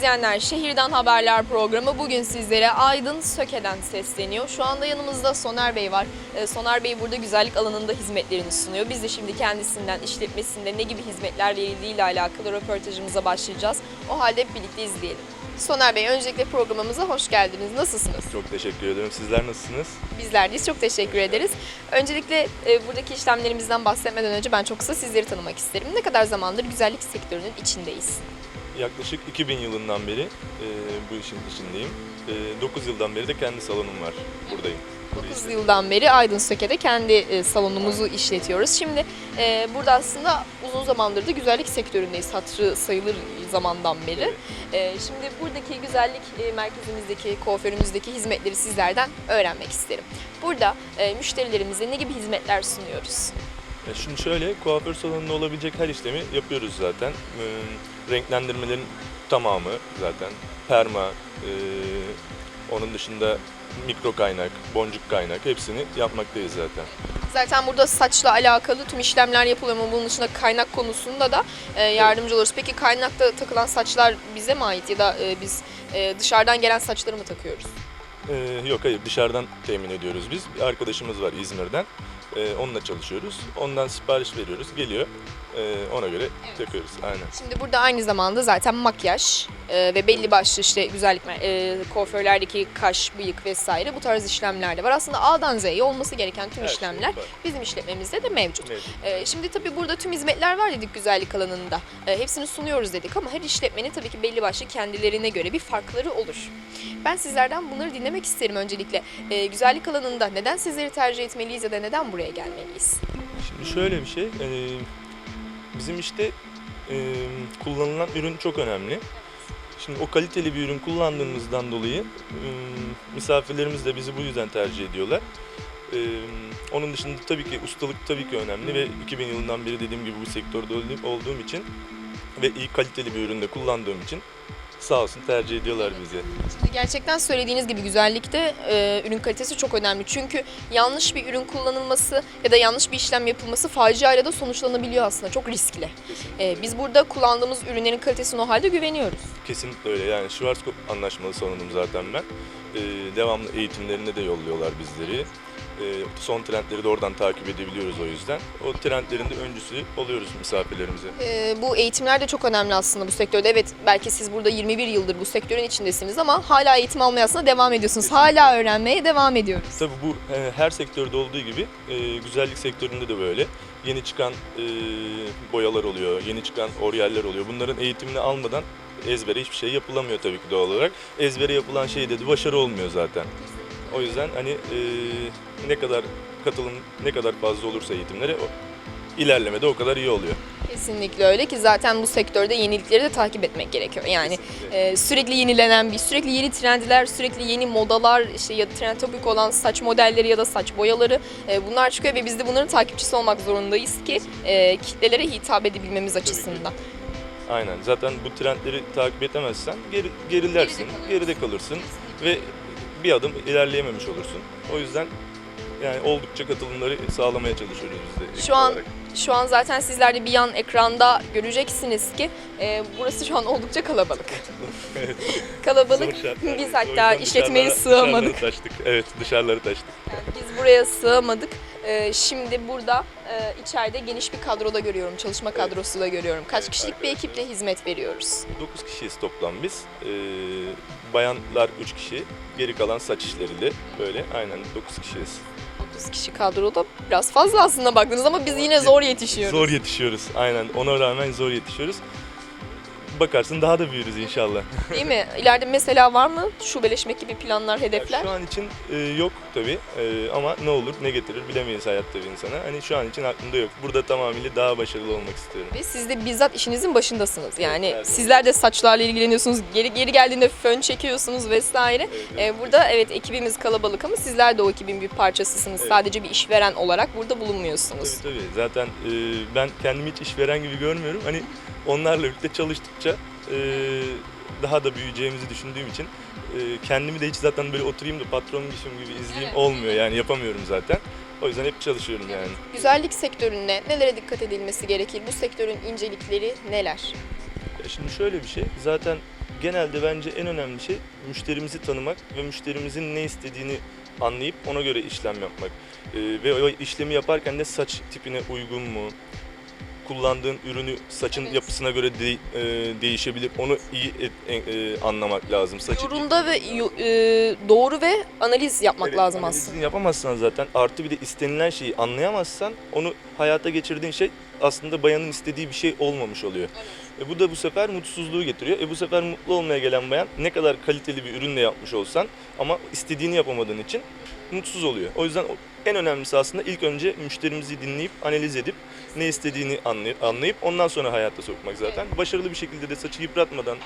izleyenler, Şehirden Haberler programı bugün sizlere Aydın Söke'den sesleniyor. Şu anda yanımızda Soner Bey var. Ee, Soner Bey burada güzellik alanında hizmetlerini sunuyor. Biz de şimdi kendisinden işletmesinde ne gibi hizmetler verildiği ile alakalı röportajımıza başlayacağız. O halde hep birlikte izleyelim. Soner Bey öncelikle programımıza hoş geldiniz. Nasılsınız? Çok teşekkür ederim. Sizler nasılsınız? Bizler deyiz. Çok teşekkür ederiz. Öncelikle e, buradaki işlemlerimizden bahsetmeden önce ben çok kısa sizleri tanımak isterim. Ne kadar zamandır güzellik sektörünün içindeyiz? Yaklaşık 2000 yılından beri e, bu işin içindeyim. 9 yıldan beri de kendi salonum var. Buradayım. Burayı 9 yıldan beri Aydın Söke'de kendi e, salonumuzu işletiyoruz. Şimdi e, burada aslında uzun zamandır da güzellik sektöründeyiz. Hatırı sayılır zamandan beri. E, şimdi buradaki güzellik e, merkezimizdeki, kuaförümüzdeki hizmetleri sizlerden öğrenmek isterim. Burada e, müşterilerimize ne gibi hizmetler sunuyoruz? E, Şimdi şöyle, kuaför salonunda olabilecek her işlemi yapıyoruz zaten. E, renklendirmelerin tamamı zaten. Perma, e, onun dışında mikro kaynak, boncuk kaynak hepsini yapmaktayız zaten. Zaten burada saçla alakalı tüm işlemler yapılıyor ama bunun dışında kaynak konusunda da e, yardımcı oluruz. Peki kaynakta takılan saçlar bize mi ait ya da e, biz e, dışarıdan gelen saçları mı takıyoruz? E, yok hayır dışarıdan temin ediyoruz biz. Bir arkadaşımız var İzmir'den. E, onunla çalışıyoruz. Ondan sipariş veriyoruz. Geliyor. E, ona göre takıyoruz. Aynen. Şimdi burada aynı zamanda zaten makyaj e, ve belli başlı işte güzellik e, kuaförlerdeki kaş, bıyık vesaire bu tarz işlemler de var. Aslında A'dan Z'ye olması gereken tüm Her şey işlemler var. bizim işletmemizde de mevcut. Mevcut. E, şimdi tabii burada tüm hizmetler var dedik güzellik alanında. E, hepsini sunuyoruz dedik ama her işletmenin tabii ki belli başlı kendilerine göre bir farkları olur. Ben sizlerden bunları dinlemek isterim öncelikle. E, güzellik alanında neden sizleri tercih etmeliyiz ya da neden buraya gelmeliyiz? Şimdi şöyle bir şey, e, bizim işte e, kullanılan ürün çok önemli. Şimdi o kaliteli bir ürün kullandığımızdan dolayı e, misafirlerimiz de bizi bu yüzden tercih ediyorlar. E, onun dışında tabii ki ustalık tabii ki önemli ve 2000 yılından beri dediğim gibi bu sektörde olduğum- için ve iyi kaliteli bir üründe kullandığım için sağ olsun tercih ediyorlar bizi. Şimdi gerçekten söylediğiniz gibi güzellikte e, ürün kalitesi çok önemli. Çünkü yanlış bir ürün kullanılması ya da yanlış bir işlem yapılması faciayla da sonuçlanabiliyor aslında. Çok riskli. E, biz burada kullandığımız ürünlerin kalitesine o halde güveniyoruz. Kesinlikle öyle. Yani Schwarzkopf anlaşmalı salonum zaten ben. Ee, devamlı eğitimlerine de yolluyorlar bizleri. Ee, son trendleri de oradan takip edebiliyoruz o yüzden. O trendlerin de öncüsü oluyoruz misafirlerimize. E, bu eğitimler de çok önemli aslında bu sektörde. Evet belki siz burada 21 yıldır bu sektörün içindesiniz ama hala eğitim almaya aslında devam ediyorsunuz. Hala öğrenmeye devam ediyoruz. Tabii bu e, her sektörde olduğu gibi e, güzellik sektöründe de böyle. Yeni çıkan e, boyalar oluyor, yeni çıkan oryaller oluyor. Bunların eğitimini almadan ezbere hiçbir şey yapılamıyor tabii ki doğal olarak. Ezbere yapılan şeyde de başarı olmuyor zaten. O yüzden hani e, ne kadar katılım ne kadar fazla olursa eğitimlere o ilerleme de o kadar iyi oluyor. Kesinlikle öyle ki zaten bu sektörde yenilikleri de takip etmek gerekiyor. Yani e, sürekli yenilenen bir, sürekli yeni trendler, sürekli yeni modalar, işte ya trend topik olan saç modelleri ya da saç boyaları e, bunlar çıkıyor ve biz de bunların takipçisi olmak zorundayız ki e, kitlelere hitap edebilmemiz açısından. Aynen. Zaten bu trendleri takip edemezsen geri, gerilersin, Geride geride kalırsın ve bir adım ilerleyememiş olursun. O yüzden yani oldukça katılımları sağlamaya çalışıyoruz biz de. Şu an olarak. şu an zaten sizler de bir yan ekranda göreceksiniz ki e, burası şu an oldukça kalabalık. Evet. Kalabalık. Şartlar. Biz hatta dışarılara- sığamadık. Dışarıları taştık. Evet dışarıları taştık. Yani biz buraya sığamadık. Ee, şimdi burada e, içeride geniş bir kadroda görüyorum, çalışma kadrosu da görüyorum. Kaç Evet, kişilik bir arkadaşlar. ekiple hizmet veriyoruz? 9 kişiyiz toplam biz. Ee, bayanlar 3 kişi. Geri kalan saç işleriyle böyle aynen 9 kişiyiz. 9 kişi kadroda biraz fazla aslında baktınız ama biz yine zor yetişiyoruz. Zor yetişiyoruz aynen ona rağmen zor yetişiyoruz. Bakarsın daha da büyürüz inşallah. Değil mi? İleride mesela var mı şubeleşmek gibi planlar, hedefler? Şu an için e, yok tabi ama ne olur ne getirir bilemeyiz hayatta bir insana. Hani şu an için aklımda yok. Burada tamamıyla daha başarılı olmak istiyorum. Ve siz de bizzat işinizin başındasınız. Yani evet. sizler de saçlarla ilgileniyorsunuz. Geri geri geldiğinde fön çekiyorsunuz vesaire. Ee, burada evet ekibimiz kalabalık ama sizler de o ekibin bir parçasısınız. Sadece bir işveren olarak burada bulunmuyorsunuz. Tabii tabii. Zaten e, ben kendimi hiç işveren gibi görmüyorum. Hani onlarla birlikte çalıştıkça e, daha da büyüyeceğimizi düşündüğüm için e, kendimi de hiç zaten böyle oturayım da patronmuşum gibi izleyeyim Evet. olmuyor yani yapamıyorum zaten. O yüzden hep çalışıyorum yani. Güzellik sektöründe nelere dikkat edilmesi gerekir? Bu sektörün incelikleri neler? Ya Şimdi şöyle bir şey, zaten genelde bence en önemli şey müşterimizi tanımak ve müşterimizin ne istediğini anlayıp ona göre işlem yapmak. Ee, ve o işlemi yaparken de saç tipine uygun mu? Kullandığın ürünü saçın Evet. yapısına göre de- e, değişebilir. Onu iyi et- e- e, anlamak lazım. Saçı Yorunda ve e, doğru ve analiz yapmak Evet, lazım aslında. yapamazsan zaten artı bir de istenilen şeyi anlayamazsan onu hayata geçirdiğin şey aslında bayanın istediği bir şey olmamış oluyor. E bu da bu sefer mutsuzluğu getiriyor. E bu sefer mutlu olmaya gelen bayan ne kadar kaliteli bir ürünle yapmış olsan ama istediğini yapamadığın için mutsuz oluyor. O yüzden en önemlisi aslında ilk önce müşterimizi dinleyip analiz edip ne istediğini anlay- anlayıp ondan sonra hayata sokmak zaten. Başarılı bir şekilde de saçı yıpratmadan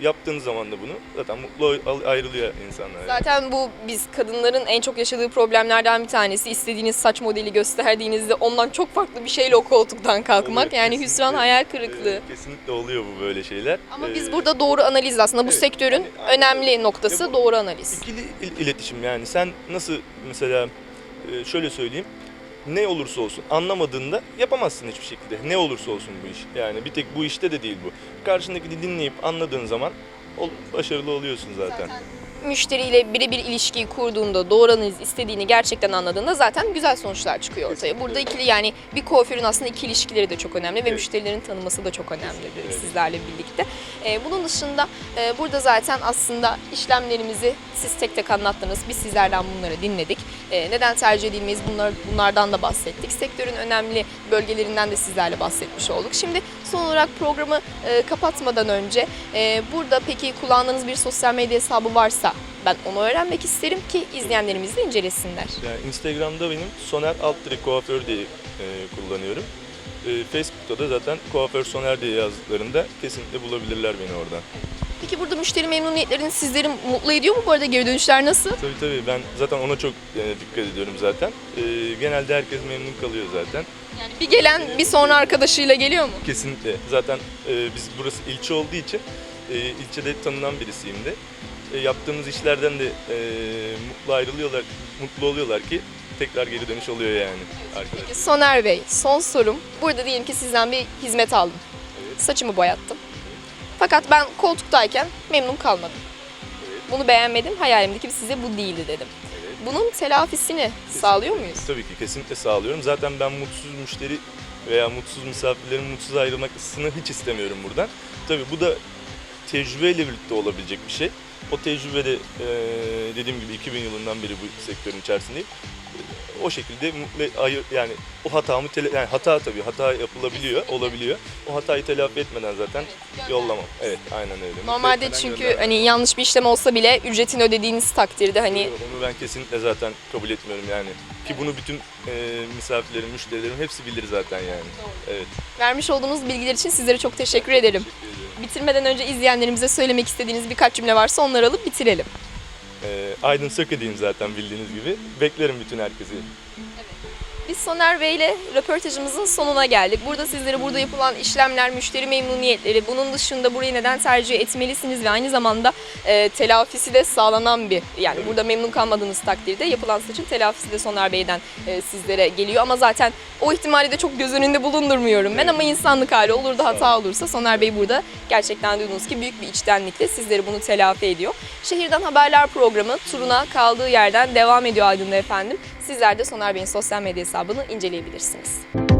yaptığın zaman da bunu zaten mutlu ayrılıyor insanlar. yani. Zaten bu biz kadınların en çok yaşadığı problemlerden bir tanesi. İstediğiniz saç modeli gösterdiğinizde ondan çok farklı bir şeyle o koltuktan kalkmak. Oluyor, yani kesinlikle. hüsran hayal kırıklığı. Ee, kesinlikle oluyor bu böyle şeyler. Ama Ee, biz burada doğru analiz aslında bu evet, sektörün yani önemli öyle. noktası bu- doğru analiz. İkili il- iletişim yani sen nasıl mesela e, şöyle söyleyeyim ne olursa olsun anlamadığında yapamazsın hiçbir şekilde. Ne olursa olsun bu iş. Yani bir tek bu işte de değil bu. Karşındakini dinleyip anladığın zaman ol- başarılı oluyorsun zaten. Müşteriyle birebir ilişkiyi kurduğunda, doğru analiz istediğini gerçekten anladığında zaten güzel sonuçlar çıkıyor ortaya. Burada ikili yani bir kuaförün aslında iki ilişkileri de çok önemli ve Evet. müşterilerin tanıması da çok önemlidir Evet. sizlerle birlikte. Ee, bunun dışında e, burada zaten aslında işlemlerimizi siz tek tek anlattınız. Biz sizlerden bunları dinledik. E, neden tercih edilmeyiz bunlar, bunlardan da bahsettik. Sektörün önemli bölgelerinden de sizlerle bahsetmiş olduk. Şimdi son olarak programı e, kapatmadan önce e, burada peki kullandığınız bir sosyal medya hesabı varsa ben onu öğrenmek isterim ki izleyenlerimiz de incelesinler. Yani Instagram'da benim Soner Altırı Kuaför diye e, kullanıyorum. Facebook'ta da zaten Kuaför Soner diye yazdıklarında kesinlikle bulabilirler beni oradan. Peki burada müşteri memnuniyetlerini sizleri mutlu ediyor mu? Bu arada geri dönüşler nasıl? Tabii tabii ben zaten ona çok e, dikkat ediyorum zaten. E, genelde herkes memnun kalıyor zaten. Yani bir gelen bir sonra arkadaşıyla geliyor mu? Kesinlikle. Zaten e, biz burası ilçe olduğu için e, ilçede tanınan birisiyim de. E, yaptığımız işlerden de e, mutlu ayrılıyorlar, mutlu oluyorlar ki tekrar geri dönüş oluyor yani arkadaşlar. Peki Soner Bey son sorum. Burada diyelim ki sizden bir hizmet aldım. Evet. Saçımı boyattım. Fakat ben koltuktayken memnun kalmadım. Evet. Bunu beğenmedim. Hayalimdeki size bu değildi dedim. Evet. Bunun telafisini sağlıyor muyuz? Tabii ki kesinlikle sağlıyorum. Zaten ben mutsuz müşteri veya mutsuz misafirlerin mutsuz ayrılmasını hiç istemiyorum buradan. Tabii bu da tecrübeyle birlikte olabilecek bir şey. O tecrübede eee, dediğim gibi 2000 yılından beri bu sektörün içerisindeyim. O şekilde mutlu ayır yani o hatamı tele, yani hata tabii hata yapılabiliyor, olabiliyor. O hatayı telafi etmeden zaten yollamam. Evet, aynen öyle. Normalde etmeden çünkü göndermem. hani yanlış bir işlem olsa bile ücretini ödediğiniz takdirde hani Onu ben kesinlikle zaten kabul etmiyorum yani. Ki bunu bütün e, misafirlerim, müşterilerim hepsi bilir zaten yani. Evet. vermiş olduğunuz bilgiler için sizlere çok teşekkür ederim. Teşekkür ediyorum. Bitirmeden önce izleyenlerimize söylemek istediğiniz birkaç cümle varsa onları alıp bitirelim. E, Aydın Söke'deyim zaten bildiğiniz gibi. Beklerim bütün herkesi. Biz Soner Bey ile röportajımızın sonuna geldik. Burada sizlere burada yapılan işlemler, müşteri memnuniyetleri, bunun dışında burayı neden tercih etmelisiniz ve aynı zamanda e, telafisi de sağlanan bir, yani burada memnun kalmadığınız takdirde yapılan saçın telafisi de Soner Bey'den e, sizlere geliyor. Ama zaten o ihtimali de çok göz önünde bulundurmuyorum ben ama insanlık hali olur da hata olursa Soner Bey burada gerçekten duyduğunuz ki büyük bir içtenlikle sizleri bunu telafi ediyor. Şehirden Haberler programı turuna kaldığı yerden devam ediyor Aydın'da efendim. Sizler de Soner Bey'in sosyal medya hesabını inceleyebilirsiniz.